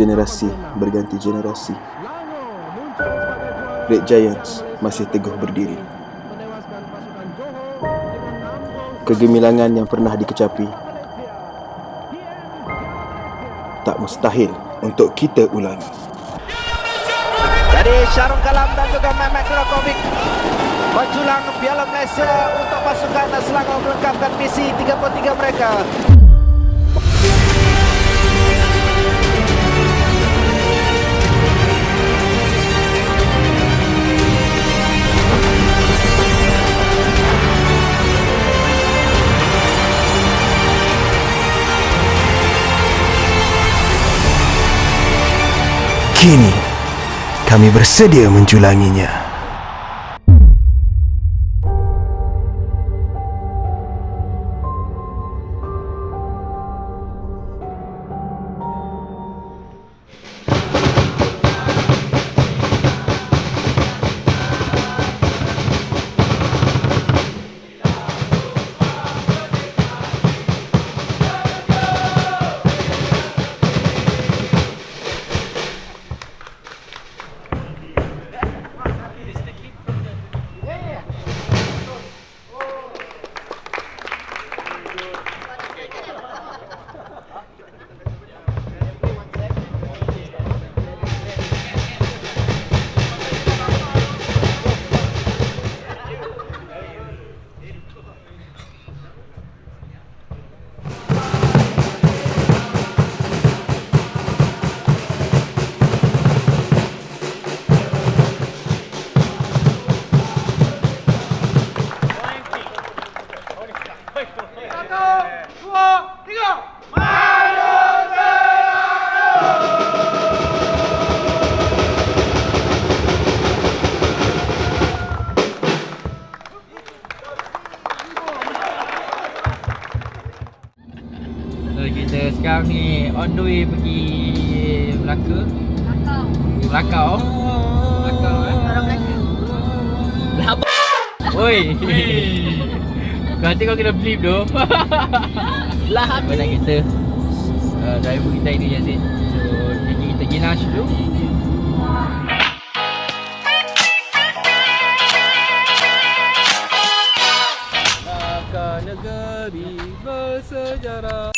Generasi berganti generasi. Red Giants masih teguh berdiri. Kegemilangan yang pernah dikecapi tak mustahil untuk kita ulangi. Jadi Syarul Kalam dan juga Mehmet Kurakovic menjulang Piala Malaysia untuk pasukan Selangor melengkapkan misi 33 mereka. Kini kami bersedia menjulanginya. Way pergi Melaka? Kakao. Melakau Melakau eh. Orang Melaka. Oi. Nanti kau kena bleep tu Lah Pada kita? Uh, Driver kita ini Yazid. So jadi kita pergi lunch dulu. Melaka negeri bersejarah.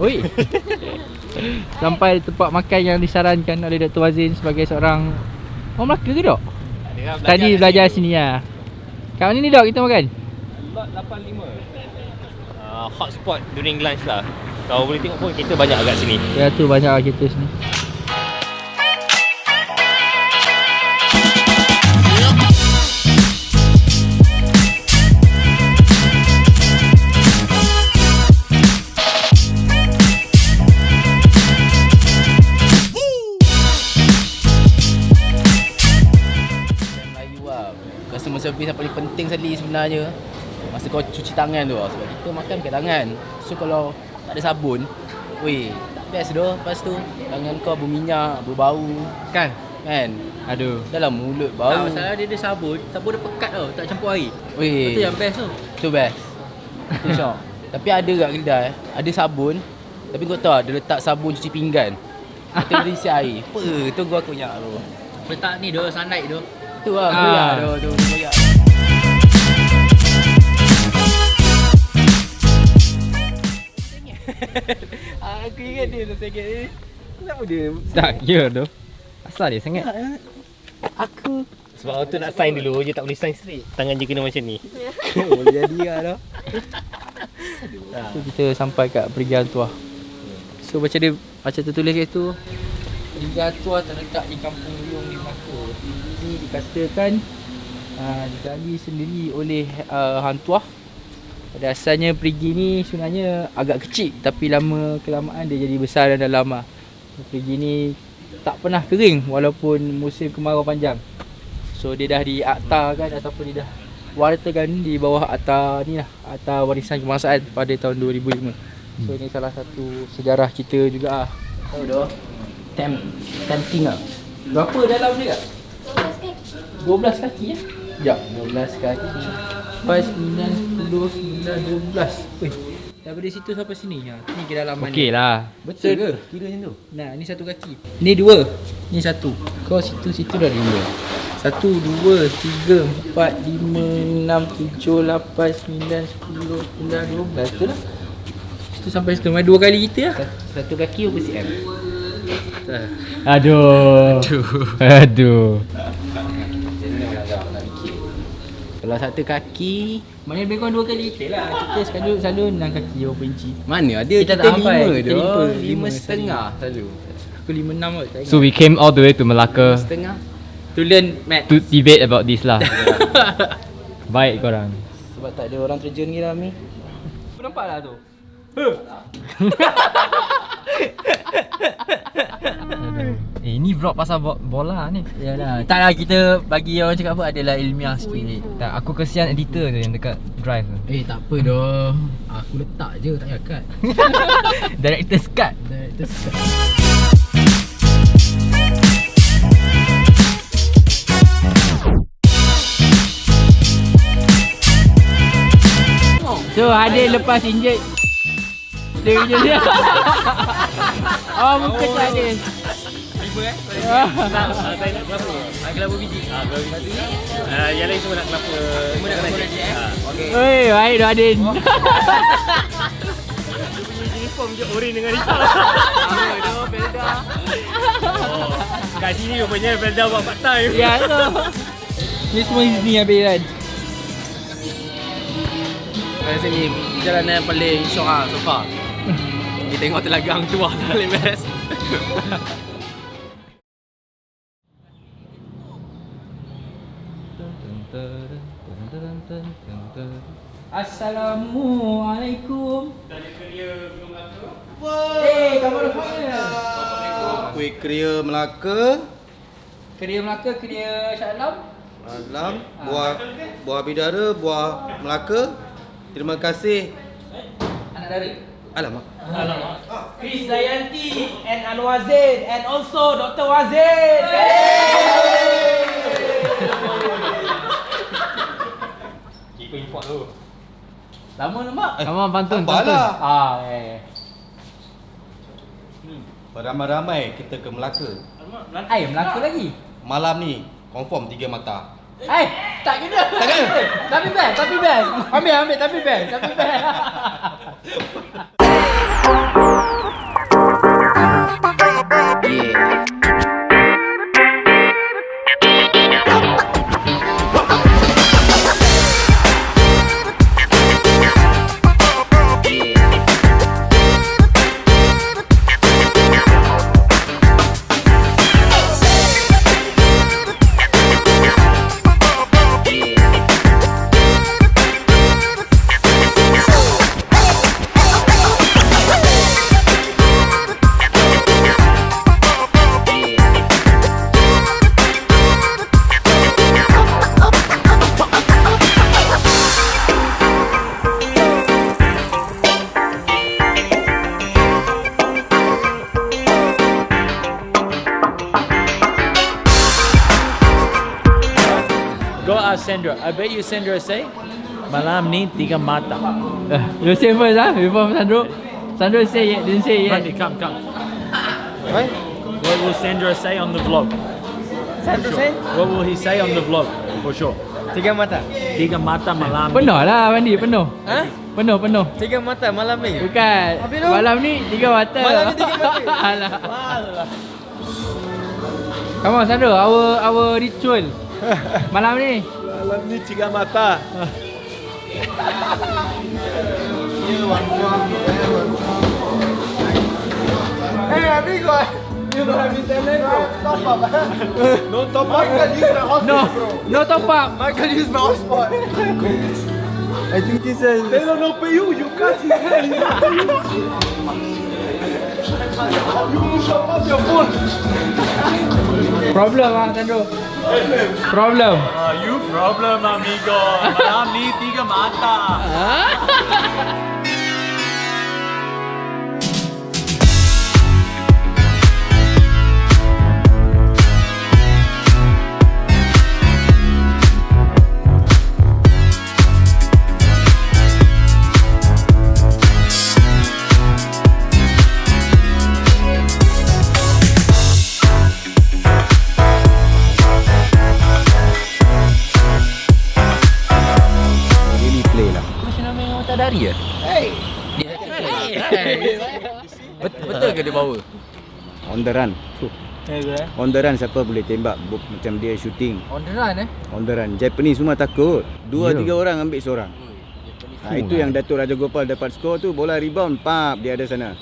Oi Sampai tempat makan yang disarankan oleh Dr. Wazin sebagai seorang Orang Melaka ke dok? Tadi belajar sini lah Kat mana ni dok kita makan? Lot 85 uh, Hotspot during lunch lah Kalau boleh tengok pun kita banyak agak sini Ya tu banyak lah kita sini sekali sebenarnya. Masa kau cuci tangan tu lah Sebab kita makan pakai tangan. So kalau tak ada sabun Weh tak best doh Lepas tu Tangan kau berminyak Berbau. Kan? Kan? Aduh. Dalam mulut Tak bau masalah dia ada sabun. Sabun dia pekat tau Tak campur air. Weh. Itu yang best tu. Tu best. Tu syok. Tapi ada kat kedai Ada sabun Tapi kau tahu Dia letak sabun cuci pinggan. Itu dia isi air. Apa tu gua aku nyak tu? Letak ni doh sunlight doh Tu lah Ah. Koyak tu Tu. koyak Aku ingat dia tu sengit ni. Kenapa dia Tak ya doh. Asal dia sangat. Aku Sebab orang tu nak sign dulu je tak boleh sign straight. Tangan je kena macam ni. Boleh jadi lah tu So kita sampai kat Perigian Tuah So macam dia Macam tertulis kat tu Perigian Tuah terletak di kampung Riung di Melaka. Ini dikatakan uh, Digali sendiri oleh uh, Hang Tuah Pada asalnya perigi ni sebenarnya agak kecil Tapi lama kelamaan dia jadi besar dan dah lama. Perigi ni tak pernah kering walaupun musim kemarau panjang. So dia dah diaktakan ataupun dia dah wartakan di bawah akta ni lah Akta warisan kebangsaan pada tahun 2005 So ini salah satu sejarah kita juga lah. Tahu dah. Tem, tempting lah. Berapa dalam dia? Kak? 12 kaki. Ya? Sekejap, 12 kaki 4, 9, 10, 11, 12 Weh, Daripada situ sampai sini. Ha, ni ke dalaman Okey dia. lah. Betul ke? Kira macam tu. Nah, ni satu kaki. Ni dua. Ni satu. Kau situ situ dah lima. Satu, dua, tiga, empat, lima, enam, tujuh, lapan, sembilan, sepuluh, sembilan, dua belas. Betul lah. Situ sampai situ. Dua kali kita lah. Satu kaki berapa cm? Aduh. Aduh. Kalau satu kaki Maknanya lebih kurang dua kali kita lah. Kita selalu selalu enam kaki berapa inci. Mana ada Kita kita, tak sampai. lima Kita dah lima, Lima, lima setengah selalu Aku lima enam kot. Tak ingat. So we came all the way to Melaka Setengah to learn math. to debate about this lah. Baik korang. Sebab tak ada orang terjun ni lah Mi Kau nampak lah tu. Eh ni vlog pasal bo- bola ni. Yalah. Tak lah kita bagi orang cakap apa adalah ilmiah sikit. Tak aku kesian editor tu yang dekat drive tu. Eh tak apa dah Aku letak je tak payah cut Director's cut. Director cut So Adil lepas injet Dia kerja dia Oh muka tu Adil Lima eh? Ah. Saya nak kelapa. Ah, kelapa biji. Ah, kelapa biji. Ah, yang lain semua nak kelapa. Semua nak kelapa nasi eh? Okey. Oi baik tu Adil Uniform je oren dengan. Apa tu Belda Oh. Kat sini rupanya Felda buat part time. Ya tu Ni semua ni habis kan Rasa ni perjalanan yang paling syok lah so far tengok telaga hang tua tu paling best Assalamualaikum. Eh kamu ada mana? Kuih keria Melaka. Keria Melaka, Keria Shah Alam? Alam. Buah Buah bidara Buah Melaka. Terima kasih. Anak dara Alamak Chris Dayanti and Anwar Zain and also Dr. Wazin. Cikgu import tu. Lama nampak? Sama pantun, Apalah Ah, eh. Beramai-ramai kita ke Melaka Ai, Melaka lagi. Malam ni Confirm tiga mata Ai, tak kena. Tak kena. tapi best, tapi best. Ambil, ambil, tapi best, tapi best. I bet you Sandra say, malam ni tiga mata. you say first ah, before Sandro. Sandro say yet, didn't say Randy, come, come. What? What will Sandra say on the vlog? Sandro say? What will he say on the vlog? For sure. Tiga mata. Tiga mata malam ni. Penuh lah Mandi, penuh. Ha? Penuh, penuh. Tiga mata malam ni. Bukan. Malam ni tiga mata. Malam ni tiga mata. Alah. Come on Sandro, our our ritual. Malam ni. Lamnitigamatá. Ei, amigo! É. Não topa, né? Né? não topa. Não, não topa. Mecanismo é sport. I think this is. They don't know you. You can't. Problem ah Sandro. Problem. Ah, you problem amigo. Malam ni tiga mata. ke dia bawa? On the run. Eh, On the run siapa boleh tembak bu- macam dia shooting. On the run eh? On the run. Japanese semua takut. Dua Ya. tiga orang ambil seorang. Ha, itu yang Datuk Raja Gopal dapat skor tu bola rebound pap dia ada sana.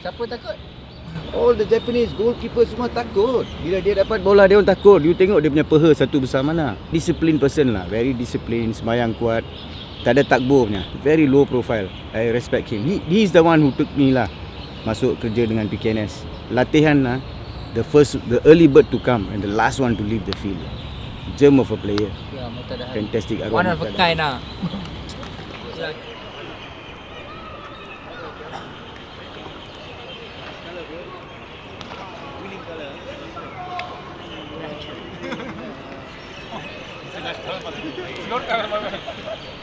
Siapa takut? All the Japanese goalkeeper semua takut. Bila dia dapat bola dia orang takut. You tengok dia punya peha satu besar mana. Discipline person lah. Very disciplined, semayang kuat. Tak ada takbur punya. Very low profile. I respect him. He, he is the one who took me lah masuk kerja dengan PKNS. Latihan lah. The first, the early bird to come and the last one to leave the field. Germ of a player. Ya, mata dah. Fantastic arwah. One of a kind lah. Ya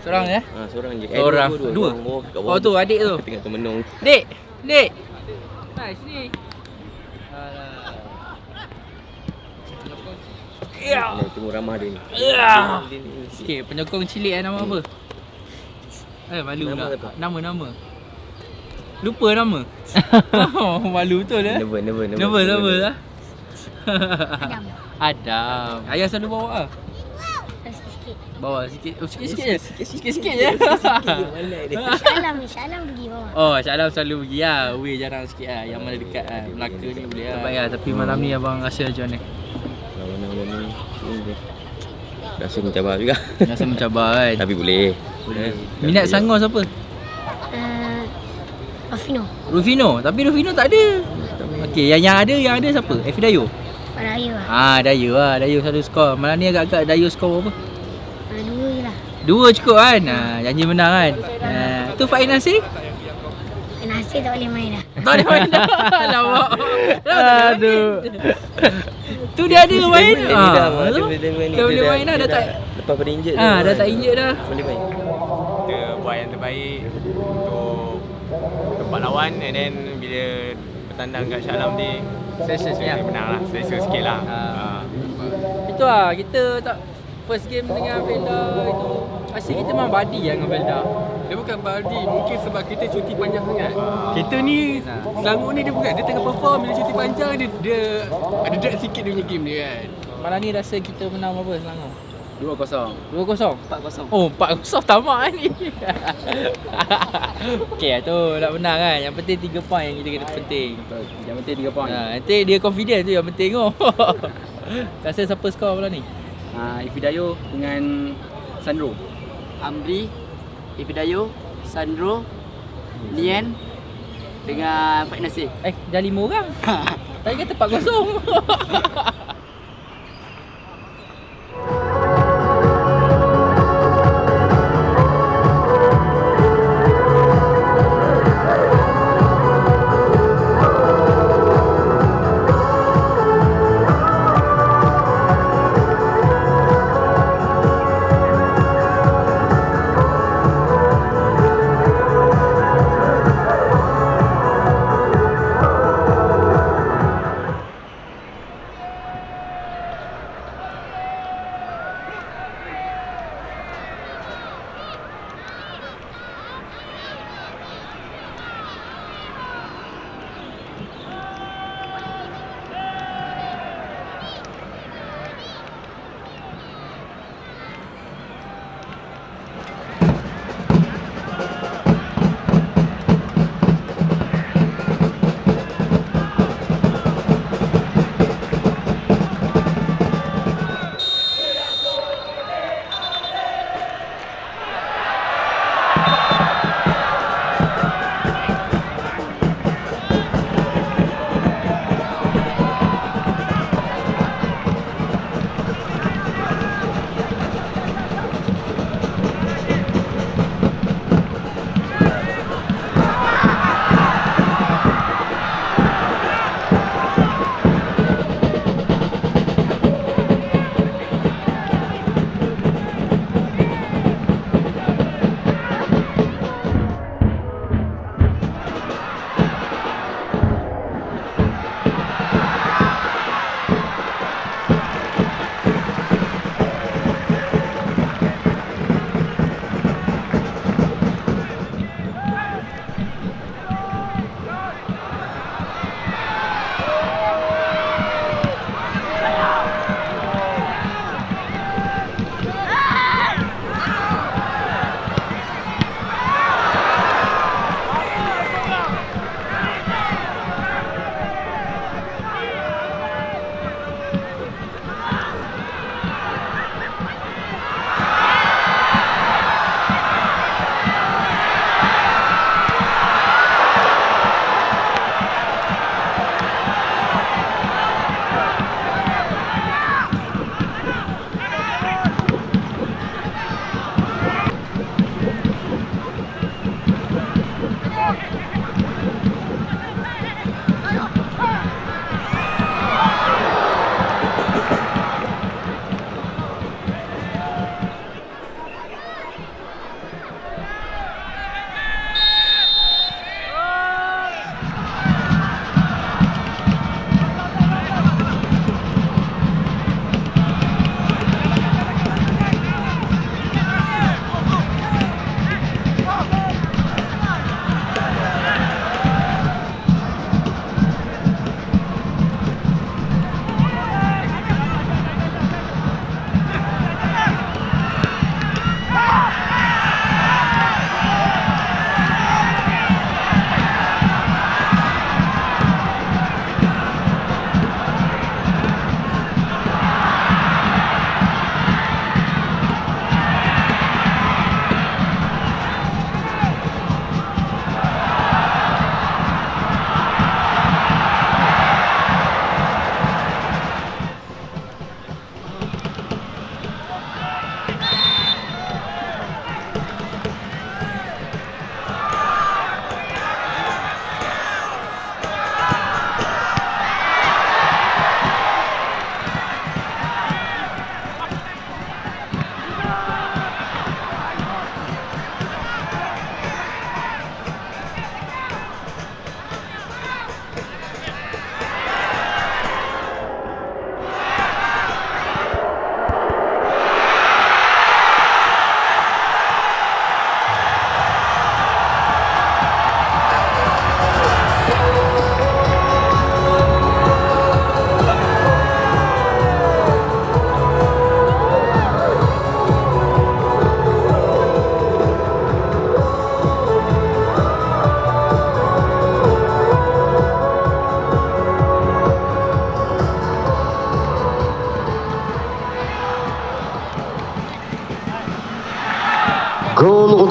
seorang ya? Ha, seorang je. Seorang. dua, dua, Dua. Kat Oh tu adik tu. Tengah termenung. Dek, dek. Hai sini. Ya. Ni temu ramah dia ni. Ya. Sikit penyokong cilik eh, nama apa? Eh malu Nama pula. Nama nama. Lupa nama. oh, malu betul eh. Never, never, never. Nama nama lah. Adam. Adam. Ayah selalu bawa ah. Sikit-sikit. Bawa sikit. Oh sikit-sikit je. Sikit-sikit je. Syalam ni, Syalam pergi bawah. Oh, Syalam selalu pergi lah. Weh jarang sikit lah. Yang mana dekat lah. Melaka ni boleh lah. Terbaik lah. Tapi malam ni abang rasa macam mana? Malam ni. sini dia. Rasa mencabar juga. Rasa mencabar kan? Tapi boleh. Boleh. Minat sangor siapa? Uh, Rafino. Rufino. Tapi Rufino tak ada. Okey, yang yang ada yang ada siapa? Efi Dayo. Pak Raya lah. Ah, Dayo lah. Dayo selalu skor. Malam ni agak-agak Dayo skor berapa? Dua cukup kan? Ha, janji menang kan? Ha, tu Faiz Nasir? Nasir tak boleh main dah. Tak boleh main dah. Lawak. Aduh. tu dia ada main. Dia Ah, dah, tu. dia boleh main. Dah boleh Dia main dah. Dah tak Lepas pada injet Ah, dah tak injet dah. Boleh main. kita buat yang terbaik untuk tempat lawan and then bila bertandang kat Shalam ni Selesa kita menang lah selesa sikit lah Ah. Itu lah. Kita tak first game dengan Velda itu. Asyik kita memang body lah dengan Velda. Dia bukan Baldi, mungkin sebab kita cuti panjang sangat. Kita ni Selangor ni dia bukan dia tengah perform bila cuti panjang dia dia ada drag sikit dia punya game dia kan. Malam ni rasa kita menang berapa Selangor? 2-0. 2-0? 4-0. Oh, 4-0 tamak ni. Okey lah tu nak menang kan. Yang penting 3 poin yang kita kena penting. Yang penting 3 poin. Ha, nanti dia confident tu yang penting oh. Rasa siapa skor malam ni? Ha, Ifidayo dengan Sandro. Amri, Ifidayo, Sandro, Nian dengan Pak Nasir. Eh, dah 5 orang. Tadi kata 4-0.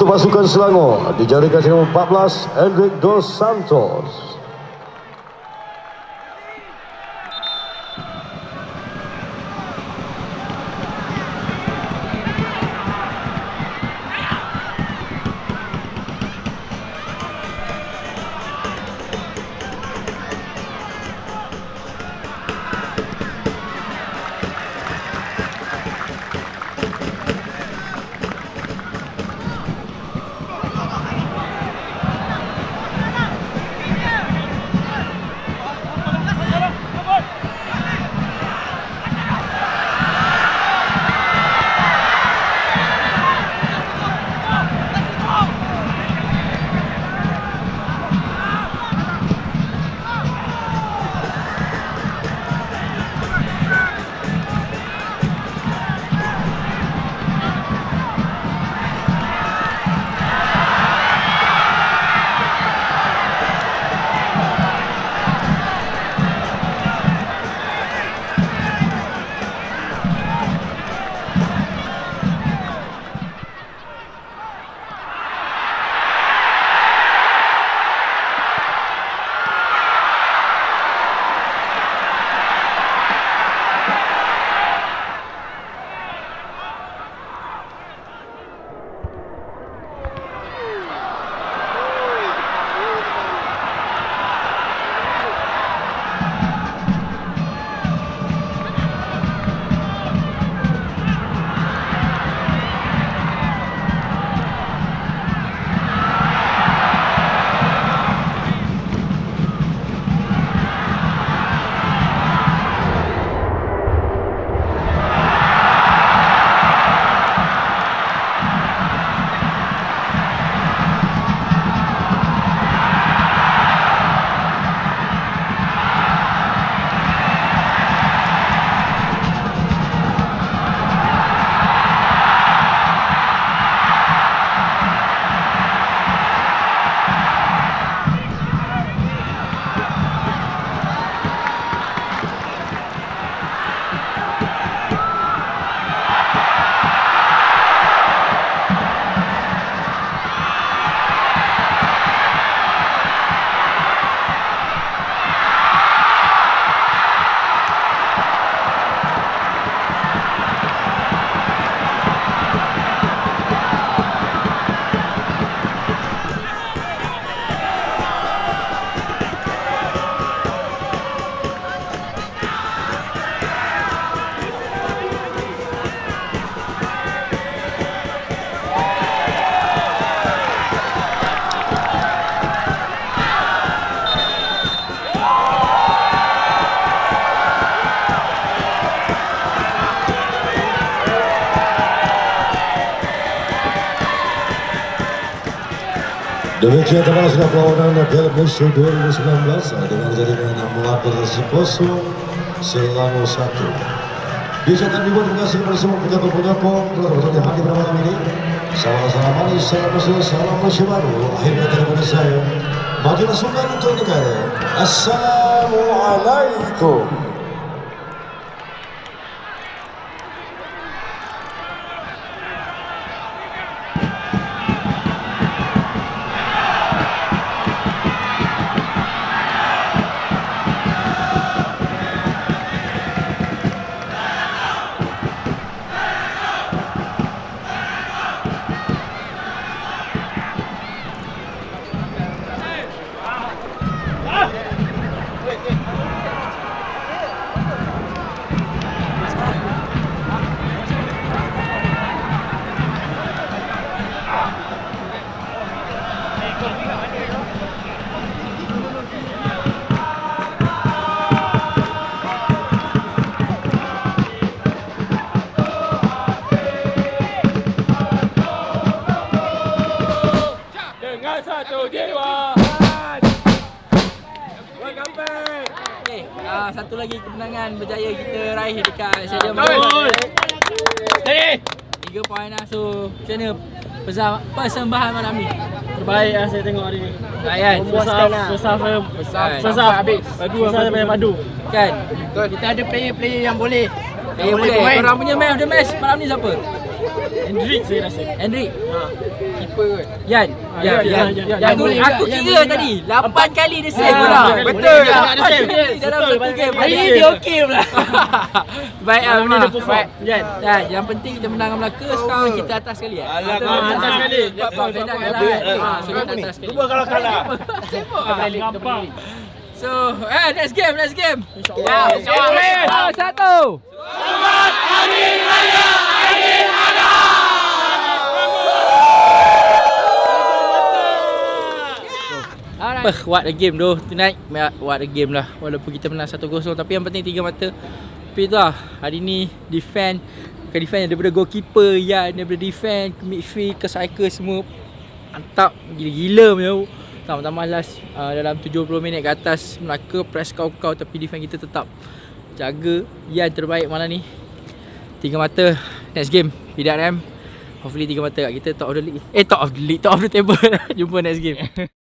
untuk pasukan Selangor dijadikan dengan 14 Hendrik Dos Santos. Demikian teman sudah perlawanan Piala Malaysia 2019 dengan jaringan Melaka Siposo Selangor 1. Diucapkan ribuan terima kasih kepada semua penyokong-penyokong telah berjaya hadir pada ini. Salam-salam manis, salam Malaysia, salam Malaysia baru. Akhirnya daripada saya, majulah sukan untuk negara. Assalamualaikum. Lagi kemenangan berjaya kita raih dekat Stadium Betul. Melbourne. Steady. Tiga poin lah. So, macam mana persembahan malam ni? Terbaik lah saya tengok hari ni. Baik kan? Kan? first half habis. Padu, half sampai padu. Kan? Kita ada player-player yang boleh. Eh, boleh. Korang punya man of the match malam ni siapa? Hendrik saya rasa. Hendrik. Keeper kot. Yan. Ah, Yan. Yan, Yan. Yan, Yan. Aku kira tadi 8 kali dia save Ah, bola. betul. Kali dalam satu game. Hari ni dia okey pula. Baik ah. Malam ni Mona. dia perform. Yang penting kita menang Melaka sekarang kita atas sekali eh. Alah, atas sekali. Empat Fedah kalah kan. Ah, so kita atas sekali. Cuba kalau kalah. Sibuk ah. So, eh next game, next game. InsyaAllah. Ya, InsyaAllah. Ah, Satu. Alright. what a game doh tonight. What a game lah. Walaupun kita menang 1-0 tapi yang penting tiga mata. Tapi tu lah, hari ni defend ke defend daripada goalkeeper ya daripada defend ke midfield ke striker semua mantap gila-gila punya. Tambah-tambah last uh, dalam 70 minit ke atas Melaka press kau-kau tapi defend kita tetap jaga yang terbaik malam ni. Tiga mata next game PDRM Hopefully tiga mata kat kita top of the league. Eh top of the league, top of the table. Jumpa next game.